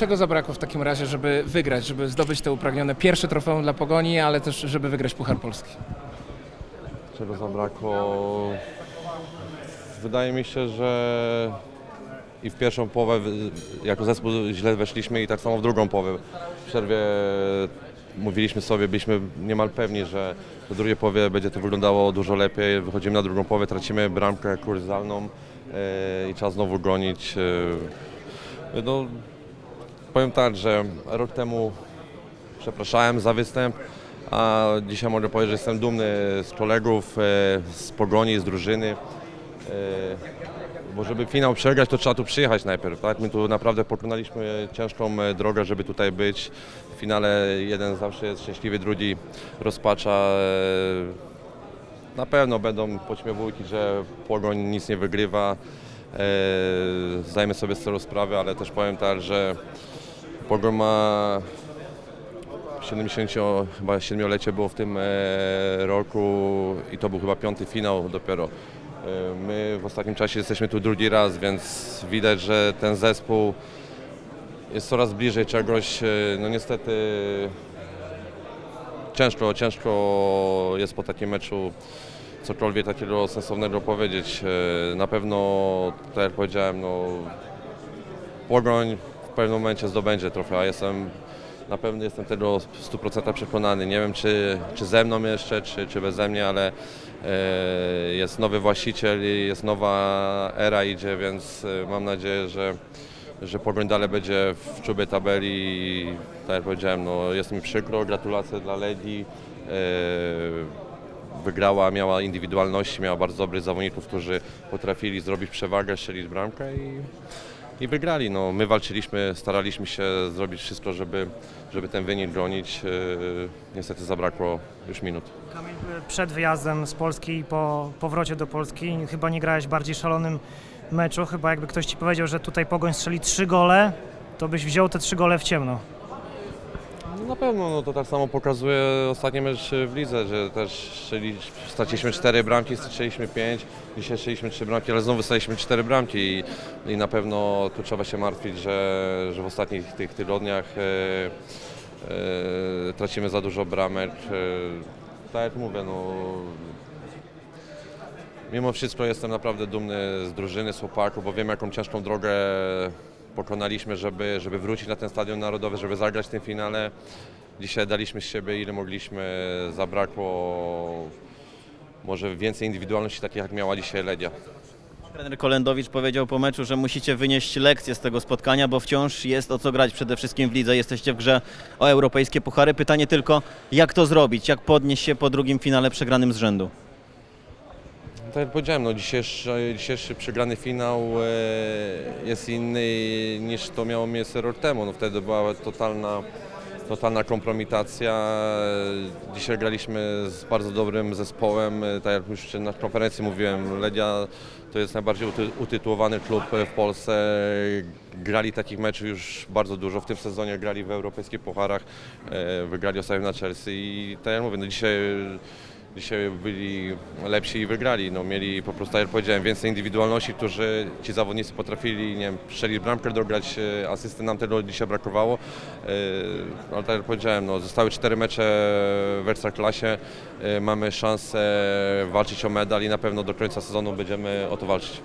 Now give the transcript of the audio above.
czego zabrakło w takim razie, żeby wygrać, żeby zdobyć te upragnione pierwsze trofeum dla Pogoni, ale też żeby wygrać Puchar Polski? Czego zabrakło? Wydaje mi się, że i w pierwszą połowę jako zespół źle weszliśmy i tak samo w drugą połowę. W przerwie mówiliśmy sobie, byliśmy niemal pewni, że w drugiej połowie będzie to wyglądało dużo lepiej. Wychodzimy na drugą połowę, tracimy bramkę kurzalną e, i trzeba znowu gonić. e. No, powiem tak, że rok temu przepraszałem za występ, a dzisiaj mogę powiedzieć, że jestem dumny z kolegów, e, z pogoni, z drużyny. E, Bo żeby finał przegrać, to trzeba tu przyjechać najpierw. Tak? My tu naprawdę pokonaliśmy ciężką e, drogę, żeby tutaj być. W finale jeden zawsze jest szczęśliwy, drugi rozpacza. Na pewno będą pośmiewujki, że Pogoń nic nie wygrywa. E, Zdajmy sobie z tego sprawę, ale też powiem tak, że Pogoń ma 70, chyba 7-lecie było w tym e, roku i to był chyba piąty finał dopiero. E, My w ostatnim czasie jesteśmy tu drugi raz, więc widać, że ten zespół jest coraz bliżej czegoś. No niestety ciężko, ciężko jest po takim meczu cokolwiek takiego sensownego powiedzieć. E, Na pewno, tak jak powiedziałem, no, Pogoń w pewnym momencie zdobędzie trofea. Jestem na pewno jestem tego w 100% przekonany. Nie wiem, czy, czy ze mną jeszcze, czy, czy beze mnie, ale e, jest nowy właściciel i jest nowa era idzie, więc e, mam nadzieję, że, że Pogoń dalej będzie w czubie tabeli tak jak powiedziałem, no, jest mi przykro, gratulacje dla Legii. E, wygrała, miała indywidualności, miała bardzo dobrych zawodników, którzy potrafili zrobić przewagę, strzelić bramkę i, i wygrali. No, my walczyliśmy, staraliśmy się zrobić wszystko, żeby, żeby ten wynik bronić. Yy, niestety zabrakło już minut. Kamil, przed wyjazdem z Polski i po powrocie do Polski chyba nie grałeś bardziej szalonym meczu. Chyba jakby ktoś ci powiedział, że tutaj Pogoń strzeli trzy gole, to byś wziął te trzy gole w ciemno. No, na pewno no, to tak samo pokazuje ostatni mecz w lidze, że też straciliśmy cztery bramki, strzeliśmy pięć, dzisiaj strzeliśmy trzy bramki, ale znowu straciliśmy cztery bramki i, i na pewno tu trzeba się martwić, że, że w ostatnich tych tygodniach e, e, tracimy za dużo bramek. E, tak jak mówię, no, mimo wszystko jestem naprawdę dumny z drużyny, z chłopaków, bo wiem jaką ciężką drogę pokonaliśmy, żeby, żeby wrócić na ten stadion narodowy, żeby zagrać w tym finale. Dzisiaj daliśmy z siebie ile mogliśmy, zabrakło może więcej indywidualności takich jak miała dzisiaj Ledia. Trener Kolendowicz powiedział po meczu, że musicie wynieść lekcję z tego spotkania, bo wciąż jest o co grać przede wszystkim w lidze. Jesteście w grze o europejskie puchary. Pytanie tylko, jak to zrobić? Jak podnieść się po drugim finale przegranym z rzędu? Tak jak powiedziałem, no dzisiejszy, dzisiejszy przegrany finał e, jest inny niż to miało miejsce rok temu. No wtedy była totalna, totalna kompromitacja. Dzisiaj graliśmy z bardzo dobrym zespołem. Tak jak już na konferencji mówiłem, Ledia to jest najbardziej uty- utytułowany klub w Polsce. Grali takich meczów już bardzo dużo. W tym sezonie grali w europejskich pucharach. e, Wygrali ostatnio na Chelsea i tak jak mówię, no dzisiaj Dzisiaj byli lepsi i wygrali. No, mieli po prostu, tak jak powiedziałem, więcej indywidualności, którzy ci zawodnicy potrafili, nie wiem, strzelić bramkę, dograć e, asysty. Nam tego dzisiaj brakowało. E, Ale tak jak powiedziałem, no, zostały cztery mecze w Ekstraklasie. E, Mamy szansę walczyć o medal i na pewno do końca sezonu będziemy o to walczyć.